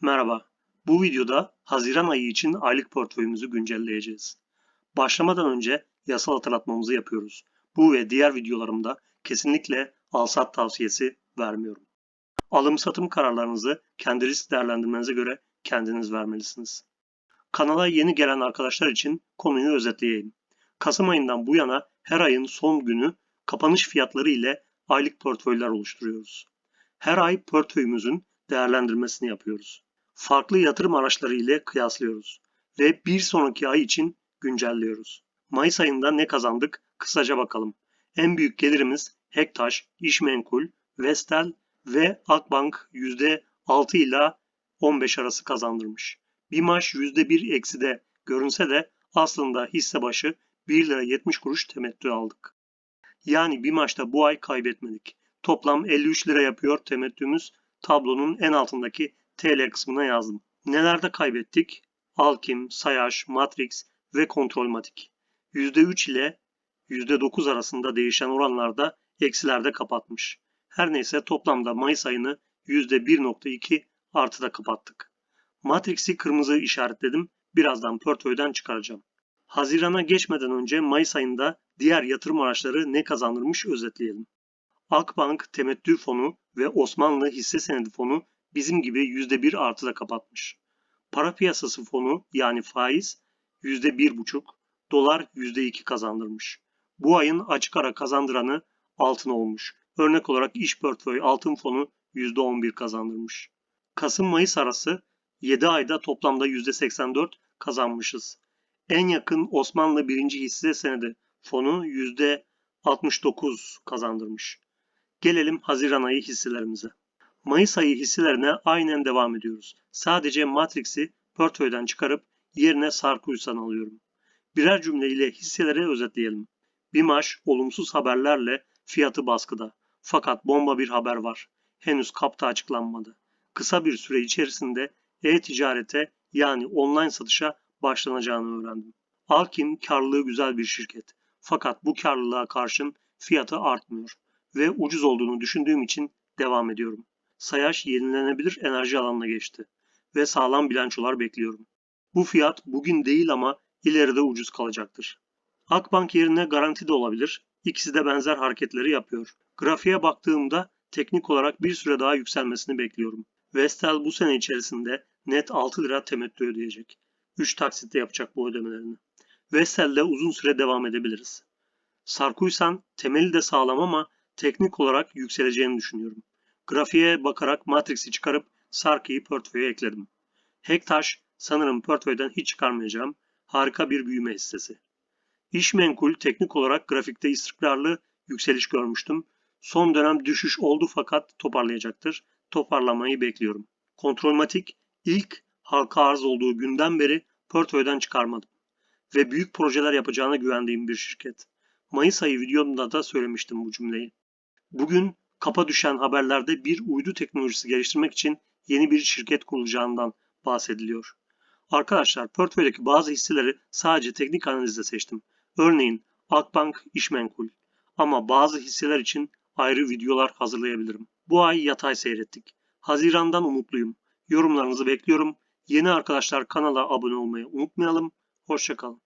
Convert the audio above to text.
Merhaba. Bu videoda Haziran ayı için aylık portföyümüzü güncelleyeceğiz. Başlamadan önce yasal hatırlatmamızı yapıyoruz. Bu ve diğer videolarımda kesinlikle al-sat tavsiyesi vermiyorum. Alım satım kararlarınızı kendi risk değerlendirmenize göre kendiniz vermelisiniz. Kanala yeni gelen arkadaşlar için konuyu özetleyeyim. Kasım ayından bu yana her ayın son günü kapanış fiyatları ile aylık portföyler oluşturuyoruz. Her ay portföyümüzün değerlendirmesini yapıyoruz. Farklı yatırım araçları ile kıyaslıyoruz ve bir sonraki ay için güncelliyoruz. Mayıs ayında ne kazandık? Kısaca bakalım. En büyük gelirimiz Hektaş, İşmenkul, Vestel ve Akbank %6 ila 15 arası kazandırmış. BİMAŞ %1 ekside görünse de aslında hisse başı 1 lira 70 kuruş temettü aldık. Yani BİMAŞ'ta bu ay kaybetmedik. Toplam 53 lira yapıyor temettümüz. Tablonun en altındaki TL kısmına yazdım. Nelerde kaybettik? Alkim, Sayaş, Matrix ve Kontrolmatik. %3 ile %9 arasında değişen oranlarda eksilerde kapatmış. Her neyse toplamda Mayıs ayını %1.2 artıda kapattık. Matrix'i kırmızı işaretledim. Birazdan portföyden çıkaracağım. Hazirana geçmeden önce Mayıs ayında diğer yatırım araçları ne kazandırmış özetleyelim. Akbank Temettü Fonu ve Osmanlı Hisse Senedi Fonu bizim gibi %1 artıda kapatmış. Para piyasası fonu yani faiz %1,5, dolar %2 kazandırmış. Bu ayın açık ara kazandıranı altın olmuş. Örnek olarak iş portföy altın fonu %11 kazandırmış. Kasım-Mayıs arası 7 ayda toplamda %84 kazanmışız. En yakın Osmanlı birinci hisse senedi fonu %69 kazandırmış. Gelelim Haziran ayı hisselerimize. Mayıs ayı hisselerine aynen devam ediyoruz. Sadece Matrix'i portföyden çıkarıp yerine Sarkuysan alıyorum. Birer cümleyle hisseleri özetleyelim. BİMAŞ olumsuz haberlerle fiyatı baskıda. Fakat bomba bir haber var. Henüz kapta açıklanmadı. Kısa bir süre içerisinde e-ticarete yani online satışa başlanacağını öğrendim. Alkim karlılığı güzel bir şirket. Fakat bu karlılığa karşın fiyatı artmıyor ve ucuz olduğunu düşündüğüm için devam ediyorum. Sayaç yenilenebilir enerji alanına geçti ve sağlam bilançolar bekliyorum. Bu fiyat bugün değil ama ileride ucuz kalacaktır. Akbank yerine garanti de olabilir. İkisi de benzer hareketleri yapıyor. Grafiğe baktığımda teknik olarak bir süre daha yükselmesini bekliyorum. Vestel bu sene içerisinde net 6 lira temettü ödeyecek. 3 taksitte yapacak bu ödemelerini. Vestel'de uzun süre devam edebiliriz. Sarkuysan temeli de sağlam ama teknik olarak yükseleceğini düşünüyorum. Grafiğe bakarak Matrix'i çıkarıp Sarki'yi portföye ekledim. Hektaş sanırım portföyden hiç çıkarmayacağım. Harika bir büyüme hissesi. İşmenkul teknik olarak grafikte istikrarlı yükseliş görmüştüm. Son dönem düşüş oldu fakat toparlayacaktır. Toparlamayı bekliyorum. Kontrolmatik ilk halka arz olduğu günden beri portföyden çıkarmadım. Ve büyük projeler yapacağına güvendiğim bir şirket. Mayıs ayı videomda da söylemiştim bu cümleyi. Bugün kapa düşen haberlerde bir uydu teknolojisi geliştirmek için yeni bir şirket kurulacağından bahsediliyor. Arkadaşlar portföydeki bazı hisseleri sadece teknik analizle seçtim. Örneğin Akbank İşmenkul. Ama bazı hisseler için ayrı videolar hazırlayabilirim. Bu ay yatay seyrettik. Haziran'dan umutluyum. Yorumlarınızı bekliyorum. Yeni arkadaşlar kanala abone olmayı unutmayalım. Hoşçakalın.